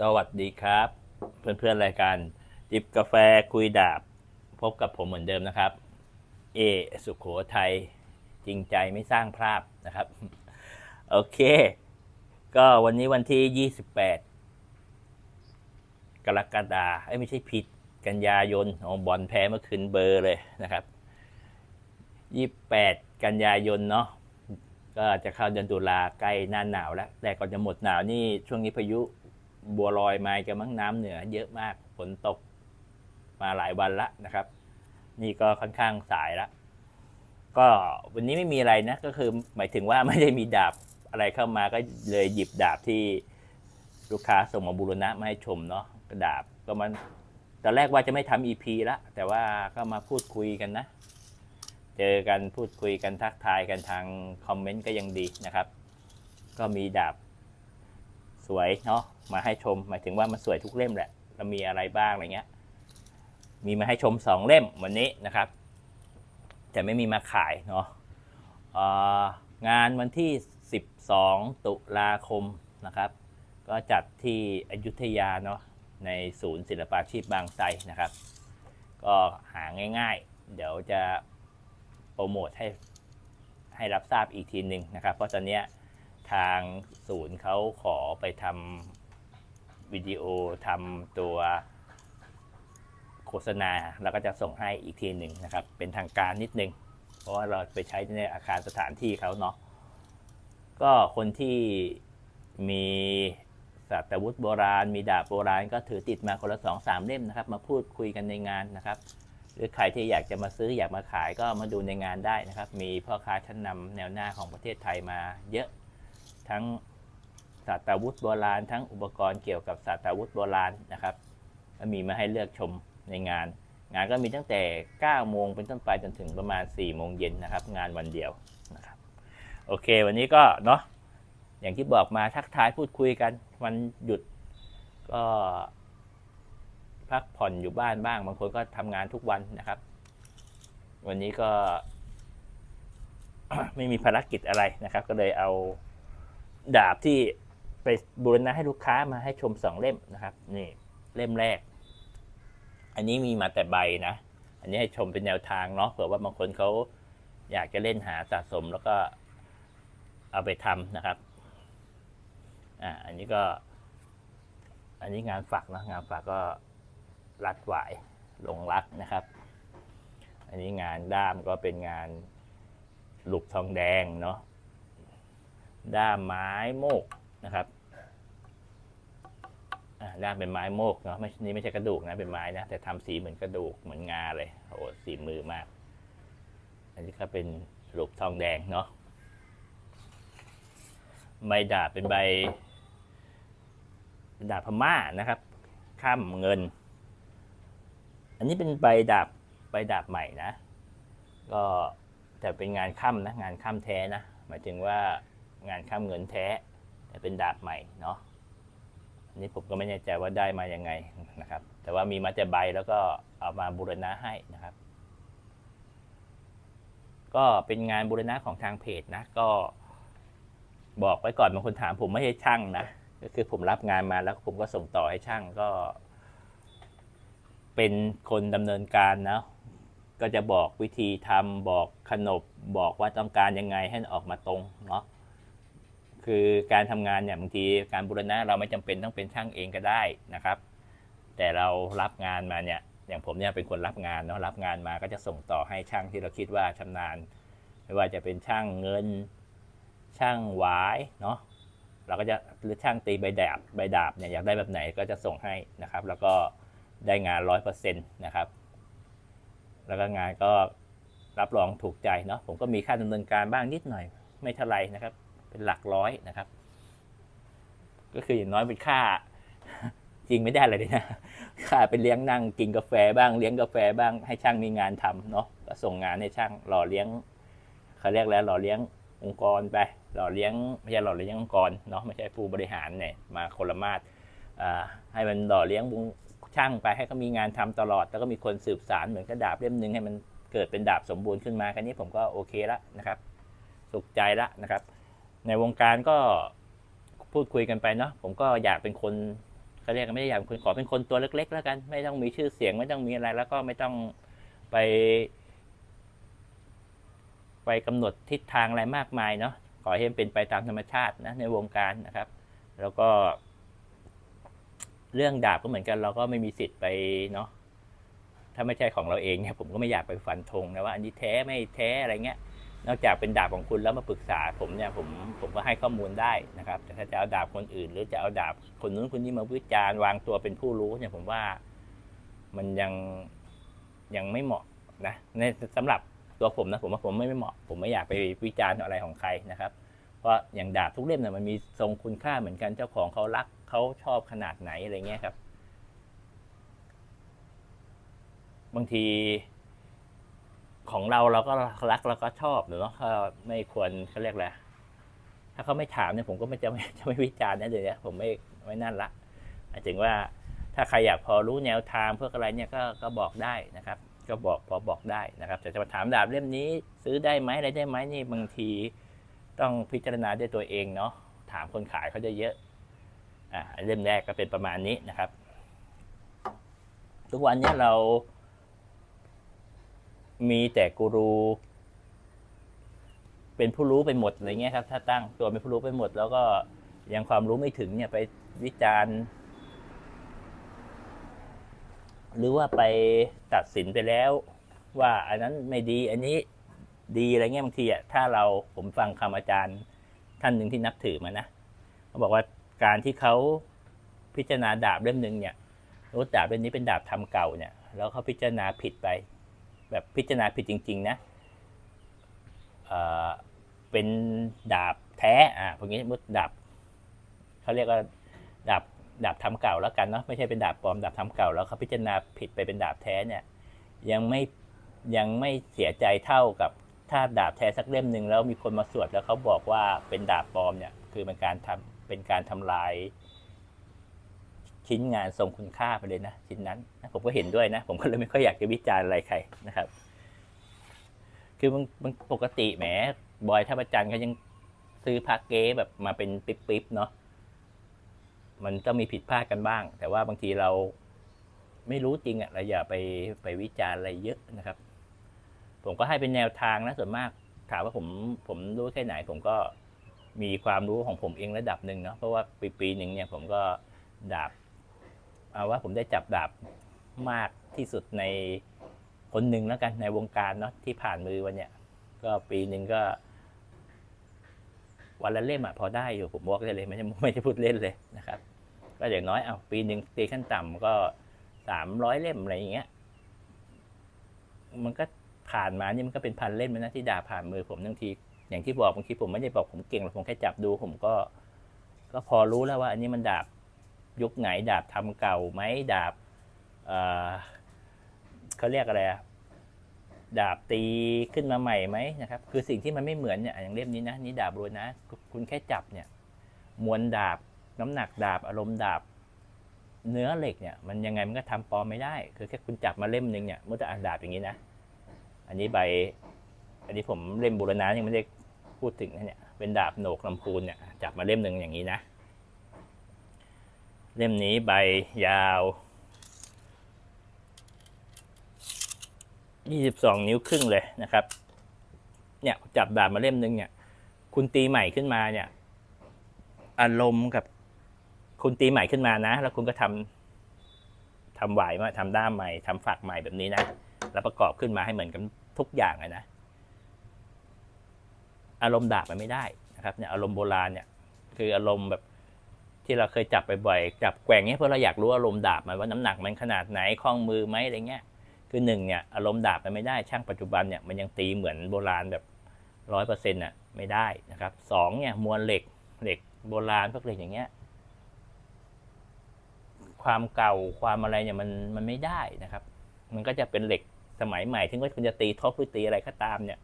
สวัสดีครับ เพื่อนๆรายการจิบกาแฟคุยดาบ พบกับผมเหมือนเดิมนะครับ เอ สุขโขทัยจริงใจไม่สร้างภาพนะครับ โอเค ก็วันนี้วันที่ 28 กรกฎาเอ้ไม่ใช่ผิด กันยายนอ๋อบอลแพ้เมื่อคืนเบอร์เลยนะครับ 28 กันยายนเนาะก็จะเข้าเดือนตุลาใกล้หน้าหนาวแล้ว แต่ก่อนจะหมดหนาวนี่ช่วงนี้พายุ บัวลอยมากันมั้งน้ำเหนือ เยอะมากฝนตกมาหลายวันละนะครับ นี่ก็ค่อนข้างสายละก็วันนี้ไม่มีอะไรนะ ก็คือหมายถึงว่าไม่ได้มีดาบอะไรเข้ามาก็เลยหยิบดาบที่ลูกค้าส่งมาบูรณะมาให้ชมเนาะกระดาบก็มันตอนแรกว่าจะไม่ทำ EP ละแต่ว่าก็มาพูดคุยกันนะ เจอกันพูดคุยกันทักทายกันทางคอมเมนต์ก็ยังดีนะครับ ก็มีดาบ สวยเนาะมาให้ชม หมายถึงว่ามันสวยทุกเล่มแหละแล้วมีอะไรบ้างอะไรเงี้ย มีมาให้ชมสองเล่มวันนี้นะครับ แต่ไม่มีมาขายเนาะงานวันที่ 12 ตุลาคมนะครับ ก็จัดที่อยุธยาเนาะในศูนย์ศิลปาชีพบางไทรนะครับ ก็หาง่ายๆ เดี๋ยวจะโปรโมทให้ให้รับทราบอีกทีหนึ่งนะครับ เพราะตอนนี้ ทางศูนย์เขาขอไปทำวิดีโอทำตัวโฆษณา แล้วก็จะส่งให้อีกทีหนึ่งนะครับ เป็นทางการนิดนึง เพราะว่าเราไปใช้ในอาคารสถานที่เขาเนาะก็คนที่มีสัตวุธโบราณ มีดาบโบราณ ก็ถือติดมาคนละสองสามเล่มนะครับ มาพูดคุยกันในงานนะครับ หรือใครที่อยากจะมาซื้ออยากมาขายก็มาดูในงานได้นะครับ มีพ่อค้าชั้นนำแนวหน้าของประเทศไทยมาเยอะ ทั้งศาสตราวุธโบราณ ทั้งอุปกรณ์เกี่ยวกับศาสตราวุธโบราณนะครับก็มีมาให้เลือกชมในงาน งานก็มีตั้งแต่ 9 โมงเป็นต้นไปจนถึงประมาณ 4 โมงเย็นนะครับ งานวันเดียวนะครับโอเค วันนี้ก็เนาะอย่างที่บอกมาทักทายพูดคุยกันวันหยุดก็พักผ่อนอยู่บ้านบ้าง บางคนก็ทำงานทุกวันนะครับ วันนี้ก็ ไม่มีภารกิจอะไรนะครับ ก็เลยเอา ดาบที่ไปบูรณะให้ลูกค้ามาให้ชมสองเล่มนะครับ นี่เล่มแรก อันนี้มีมาแต่ใบนะ อันนี้ให้ชมเป็นแนวทางเนาะเผื่อว่าบางคนเขาอยากจะเล่นหาสะสมแล้วก็เอาไปทำนะครับ อ่า อันนี้ก็ อันนี้งานฝักนะงานฝักก็รัดหวายลงรักนะครับ อันนี้งานด้ามก็เป็นงานหลุกทองแดงเนาะ ด้ามไม้โมกนะครับด้ามเป็นไม้โมกเนาะไม่นี่ไม่ใช่กระดูกนะเป็นไม้นะแต่ทำสีเหมือนกระดูกเหมือนงาเลยโอ้โหสีมือมาก อันนี้ก็เป็นหลุกทองแดงเนาะใบดาบเป็นใบดาบพม่านะครับ ข้ามเงิน อันนี้เป็นใบดาบใบดาบใหม่นะ ก็แต่เป็นงานค่ำนะงานค่ำแท้นะหมายถึงว่า งานค่ำเงินแท้แต่เป็นดาบใหม่เนาะอันนี้ผมก็ไม่แน่ใจว่าได้มายังไงนะครับ แต่ว่ามีมาแต่ใบแล้วก็เอามาบูรณะให้นะครับ ก็เป็นงานบูรณะของทางเพจนะ ก็บอกไว้ก่อนบางคนถามผมไม่ใช่ช่างนะก็คือผมรับงานมาแล้วผมก็ส่งต่อให้ช่างก็ เป็นคนดำเนินการนะก็จะบอกวิธีทำบอกขนบบอกว่าต้องการยังไงให้ออกมาตรงเนาะ คือการทำงานเนี่ยบางทีการบูรณะเราไม่จำเป็นต้องเป็นช่างเองก็ได้นะครับ แต่เรารับงานมาเนี่ยอย่างผมเนี่ยเป็นคนรับงานเนาะรับงานมาก็จะส่งต่อให้ช่างที่เราคิดว่าชำนาญ ไม่ว่าจะเป็นช่างเงิน ช่างหวายเนาะเราก็จะหรือช่างตีใบดาบใบดาบเนี่ยอยากได้แบบไหนก็จะส่งให้นะครับ แล้วก็ได้งานร้อยเปอร์เซ็นต์นะครับ แล้วก็งานก็รับรองถูกใจเนาะผมก็มีค่าดำเนินการบ้างนิดหน่อยไม่เท่าไรนะครับ เป็นหลักร้อยนะครับ ก็คืออย่างน้อยเป็นค่า จริงไม่ได้อะไรเลยนะค่าเป็นเลี้ยงนั่งกินกาแฟบ้างเลี้ยงกาแฟบ้างให้ช่างมีงานทำเนาะก็ส่งงานให้ช่างหล่อเลี้ยงเขาเรียกแล้วหล่อเลี้ยงองค์กรไป หล่อเลี้ยงไม่ใช่หล่อเลี้ยงองค์กรเนาะไม่ใช่ผู้บริหารเนี่ยมาคนละมาตรให้มันหล่อเลี้ยงช่างไปให้เขามีงานทำตลอด แล้วก็มีคนสืบสารเหมือนกระดาบเล่มหนึ่งให้มันเกิดเป็นดาบสมบูรณ์ขึ้นมาแค่นี้ผมก็โอเคละนะครับ สุขใจละนะครับ ในวงการก็พูดคุยกันไปเนาะผมก็อยากเป็นคนเขาเรียกกันไม่ได้อยากเป็นคนขอเป็นคนตัวเล็ก ๆ แล้วกัน ไม่ต้องมีชื่อเสียงไม่ต้องมีอะไร แล้วก็ไม่ต้องไป ไปกำหนดทิศทางอะไรมากมายเนาะขอให้มันเป็นไปตามธรรมชาตินะในวงการนะครับ แล้วก็ เรื่องดาบก็เหมือนกัน เราก็ไม่มีสิทธิ์ไปเนาะถ้าไม่ใช่ของเราเองเนี่ยผมก็ไม่อยากไปฟันธงนะว่าอันนี้แท้ไม่แท้อะไรเงี้ย นอกจากเป็นดาบของคุณแล้วมาปรึกษาผมเนี่ยผมผมก็ให้ข้อมูลได้นะครับ แต่ถ้าจะเอาดาบคนอื่น หรือจะเอาดาบคนนู้นคนนี้มาวิจารณ์วางตัวเป็นผู้รู้เนี่ยผมว่ามันยังยังไม่เหมาะนะในสำหรับตัวผมนะผมว่าผมไม่ไม่เหมาะ ผมไม่อยากไปวิจารณ์อะไรของใครนะครับ เพราะอย่างดาบทุกเล่มเนี่ยมันมีทรงคุณค่าเหมือนกันเจ้าของเขารักเขาชอบขนาดไหนอะไรเงี้ยครับ บางที ของเราเราก็รักเราก็ชอบหรือเนาะไม่ควรเขาเรียกอะไรถ้าเขาไม่ถามเนี่ยผมก็ไม่จะไม่จะไม่วิจารณ์นะเดี๋ยวนี้ผมไม่ไม่นั่นละหมายถึงว่าถ้าใครอยากพอรู้แนวทางเพื่ออะไรเนี่ยก็ก็บอกได้นะครับ ก็บอกพอบอกได้นะครับ แต่จะมาถามดาบเล่มนี้ ซื้อได้ไหมอะไรได้ไหมนี่บางทีต้องพิจารณาด้วยตัวเองเนาะถามคนขายเขาจะเยอะอ่าเล่มแรกก็เป็นประมาณนี้นะครับ ทุกวันเนี้เรา มีแต่กูรู เป็นผู้รู้ไปหมดอะไรเงี้ยครับ ถ้าตั้งตัวเป็นผู้รู้ไปหมด แล้วก็ยังความรู้ไม่ถึงเนี่ยไปวิจารณ์หรือว่าไปตัดสินไปแล้ว ว่าอันนั้นไม่ดี อันนี้ดีอะไรเงี้ยบางทีอะถ้าเราผมฟังคำอาจารย์ท่านหนึ่งที่นับถือมานะเขาบอกว่าการที่เขาพิจารณาดาบเล่มหนึ่งเนี่ยรู้ดาบเล่มนี้เป็นดาบทำเก่าเนี่ย แล้วเขาพิจารณาผิดไป แบบพิจารณาผิดจริง ๆ นะเป็นดาบแท้อ่าพวกนี้มุดดาบเขาเรียกว่าดาบดาบทำเก่าแล้วกันเนาะไม่ใช่เป็นดาบปลอมดาบทำเก่าแล้วเขาพิจารณาผิดไปเป็นดาบแท้เนี่ย ยังไม่ยังไม่เสียใจเท่ากับถ้าดาบแท้สักเล่มหนึ่งแล้วมีคนมาสวดแล้วเขาบอกว่าเป็นดาบปลอมเนี่ยคือเป็นการทำเป็นการทำลาย ชิ้นงานทรงคุณค่าไปเลยนะชิ้นนั้นผมก็เห็นด้วยนะ ผมก็เลยไม่ค่อยอยากจะวิจารณ์อะไรใครนะครับ คือมันมันปกติแหมบอยท่าประจันเขายังซื้อพาเก๊แบบมาเป็นปิ๊บๆเนาะมันต้องมีผิดพลาดกันบ้าง แต่ว่าบางทีเราไม่รู้จริงอะ่ะเราอย่าไปไปวิจารณ์อะไรเยอะนะครับ ผมก็ให้เป็นแนวทางนะส่วนมากถามว่าผมผมรู้แค่ไหน ผมก็มีความรู้ของผมเองระดับหนึ่งเนาะเพราะว่าปีปีหนึ่งเนี่ยผมก็ดาบ เอาว่าผมได้จับดาบมากที่สุดในคนหนึ่งแล้วกันในวงการเนาะที่ผ่านมือวันเนี้ยก็ปีหนึ่งก็ วันละเล่มอะพอได้อยู่ผมบอกได้เลยไม่ใช่ไม่ใช่พูดเล่นเลยนะครับ ก็อย่างน้อยเอาปีหนึ่งตีขั้นต่ำก็สามร้อยเล่มอะไรอย่างเงี้ย มันก็ผ่านมานี่มันก็เป็นพันเล่มแล้วนะที่ดาผ่านมือผมบางที อย่างที่บอกบางทีผมไม่ได้บอกผมเก่งหรอกผมแค่จับดู ผมก็ ก็พอรู้แล้วว่า อันนี้มันดาบ ยุคไหนดาบทำเก่าไหมดาบเอ่อเขาเรียกอะไรอะดาบตีขึ้นมาใหม่ไหมนะครับ คือสิ่งที่มันไม่เหมือนเนี่ยอย่างเล่มนี้นะนี่ดาบรวยนะ คุณแค่จับเนี่ยมวลดาบน้ำหนักดาบอารมณ์ดาบเนื้อเหล็กเนี่ยมันยังไงมันก็ทำปลอมไม่ได้ คือแค่คุณจับมาเล่มหนึ่งเนี่ยมันจะอ่านดาบอย่างนี้นะ อันนี้ใบ อันนี้ผมเล่มบูรณะยังไม่ได้พูดถึงนะเนี่ยเป็นดาบโหนกลำพูนเนี่ยจับมาเล่มหนึ่งอย่างนี้นะ เล่มนี้ใบยาว 22 นิ้วครึ่งเลยนะครับ เนี่ยจับดาบมาเล่มหนึ่งเนี่ย คุณตีใหม่ขึ้นมาเนี่ย อารมณ์กับคุณตีใหม่ขึ้นมานะ แล้วคุณก็ทำทำหวมาทำด้ามใหม่ทำฝักใหม่แบบนี้นะ แล้วประกอบขึ้นมาให้เหมือนกันทุกอย่างเลยนะ อารมณ์ดาบมันไม่ได้นะครับ เนี่ยอารมณ์โบราณเนี่ย คืออารมณ์แบบ ที่เราเคยจับบ่อยๆจับแกว่งเนี้ยเพราะเราอยากรู้อารมณ์ดาบมันว่าน้ำหนักมันขนาดไหนคล้องมือไหมอะไรเงี้ยคือหนึ่งเนี่ยอารมณ์ดาบมันไม่ได้ช่างปัจจุบันเนี่ยมันยังตีเหมือนโบราณแบบร้อยเปอร์เซ็นต์อะไม่ได้นะครับสองเนี่ยมวลเหล็กเหล็กโบราณพวกเหล็กอย่างเงี้ยความเก่าความอะไรเนี่ยมันมันไม่ได้นะครับ มันก็จะเป็นเหล็กสมัยใหม่ถึงว่าคุณจะตีท็อปหรือตีอะไรก็ตามเนี่ย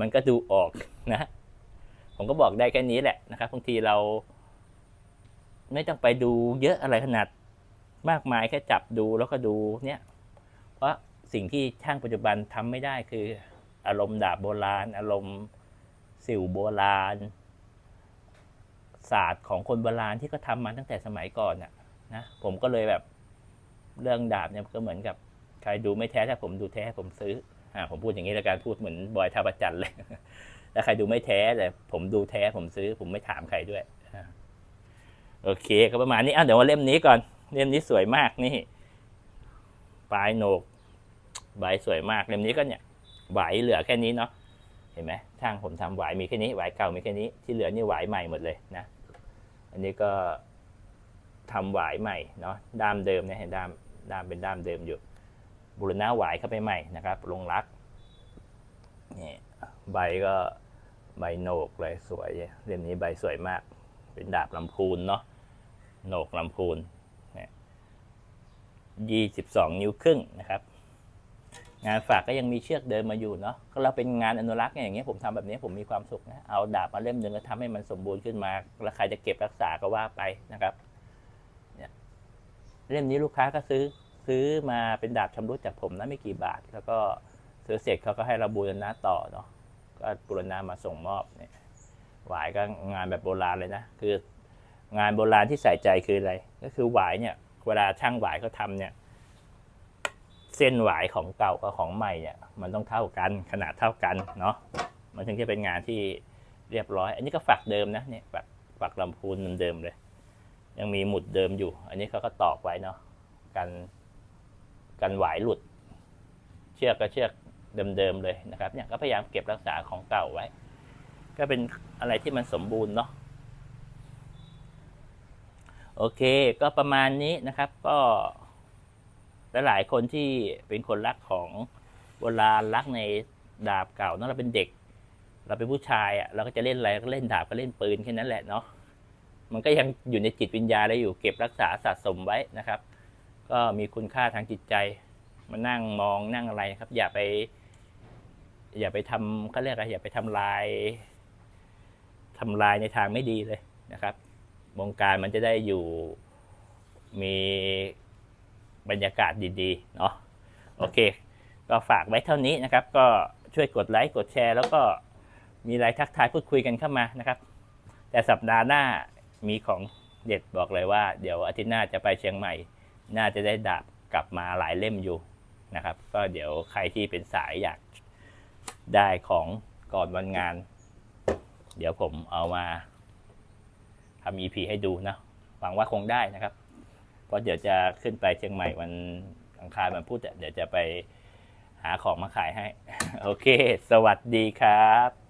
มันก็ดูออกนะ ผมก็บอกได้แค่นี้แหละนะครับบางทีเรา ไม่ต้องไปดูเยอะอะไรขนาดมากมายแค่จับดูแล้วก็ดูเนี่ย เพราะสิ่งที่ช่างปัจจุบันทำไม่ได้คือ อารมณ์ดาบโบราณ อารมณ์สิวโบราณ ศาสตร์ของคนโบราณที่เขาทำมาตั้งแต่สมัยก่อนน่ะนะผมก็เลยแบบเรื่องดาบเนี่ยก็เหมือนกับใครดูไม่แท้ถ้าผมดูแท้ผมซื้ออ่าผมพูดอย่างนี้แล้วการพูดเหมือนบอยท่าประจันเลยถ้าใครดูไม่แท้แต่ผมดูแท้ผมซื้อ ผมไม่ถามใครด้วยอ่า โอเคก็ประมาณนี้อะเดี๋ยวมาเล่มนี้ก่อน เล่มนี้สวยมากนี่ ปลายโหนก ใบสวยมาก เล่มนี้ก็เนี่ยไหวเหลือแค่นี้เนาะ เห็นไหมช่างผมทำไหวมีแค่นี้ไหวเก่ามีแค่นี้ ที่เหลือนี่ไหวใหม่หมดเลยนะ อันนี้ก็ทำหวใหม่เนาะ ด้ามเดิมเนี่ยเห็นด้าม ด้ามเป็นด้ามเดิมอยู่ บุรณะไหวเข้าไปใหม่นะครับ ลงรักนี่ใบก็ใบโหนกเลยสวย เล่มนี้ใบสวยมาก เป็นดาบลำพูนเนาะ โหนกลำพูนยี่สิบสองนิ้วครึ่งนะครับ งานฝากก็ยังมีเชือกเดินมาอยู่เนาะก็เราเป็นงานอนุรักษ์เนี่ยอย่างเงี้ยผมทำแบบนี้ผมมีความสุขนะเอาดาบมาเล่มหนึ่งแล้วทำให้มันสมบูรณ์ขึ้นมาแล้วใครจะเก็บรักษาก็ว่าไปนะครับเนี่ยเล่มนี้ลูกค้าก็ซื้อซื้อมาเป็นดาบชำรุดจากผมนะไม่กี่บาท แล้วก็ซื้อเสร็จเขาก็ให้เราบูรณะต่อเนาะก็บูรณะมาส่งมอบเนี่ยหวายก็งานแบบโบราณเลยนะ คือ งานโบราณที่ใส่ใจคืออะไร ก็คือหวายเนี่ยเวลาช่างหวายเขาทำเนี่ย เส้นหวายของเก่ากับของใหม่เนี่ย มันต้องเท่ากันขนาดเท่ากันเนาะมันถึงจะเป็นงานที่เรียบร้อย อันนี้ก็ฝักเดิมนะเนี่ยฝักฝักลำพูนเดิมเลย ยังมีหมุดเดิมอยู่ อันนี้เขาก็ตอกไว้เนาะกันกันหวายหลุด เชือกก็เชือกเดิมๆเลยนะครับ เนี่ยก็พยายามเก็บรักษาของเก่าไว้ ก็เป็นอะไรที่มันสมบูรณ์เนาะ โอเค ก็ประมาณนี้นะครับ ก็หลายๆคนที่เป็นคนรักของโบราณรักในดาบเก่าเนอะเราเป็นเด็ก เราเป็นผู้ชายอะเราก็จะเล่นอะไรก็เล่นดาบก็เล่นปืนแค่นั้นแหละเนาะมันก็ยังอยู่ในจิตวิญญาณได้อยู่เก็บรักษาสะสมไว้นะครับ ก็มีคุณค่าทางจิตใจมานั่งมองนั่งอะไรครับ อย่าไป อย่าไปทำเขาเรียกอะไรอย่าไปทำลายทำลายในทางไม่ดีเลยนะครับ วงการมันจะได้อยู่มีบรรยากาศดีๆ เนาะโอเค ก็ฝากไว้เท่านี้นะครับ ก็ช่วยกดไลค์กดแชร์ แล้วก็มีอะไรทักทายพูดคุยกันเข้ามานะครับ แต่สัปดาห์หน้ามีของเด็ดบอกเลยว่า เดี๋ยวอาทิตย์หน้าจะไปเชียงใหม่ น่าจะได้ดาบกลับมาหลายเล่มอยู่นะครับ ก็เดี๋ยวใครที่เป็นสายอยากได้ของก่อนวันงาน เดี๋ยวผมเอามา ทำ EP ให้ดูนะหวังว่าคงได้นะครับ เพราะเดี๋ยวจะขึ้นไปเชียงใหม่วันอังคารวันพุธอะเดี๋ยวจะไปหาของมาขายให้ โอเค สวัสดีครับ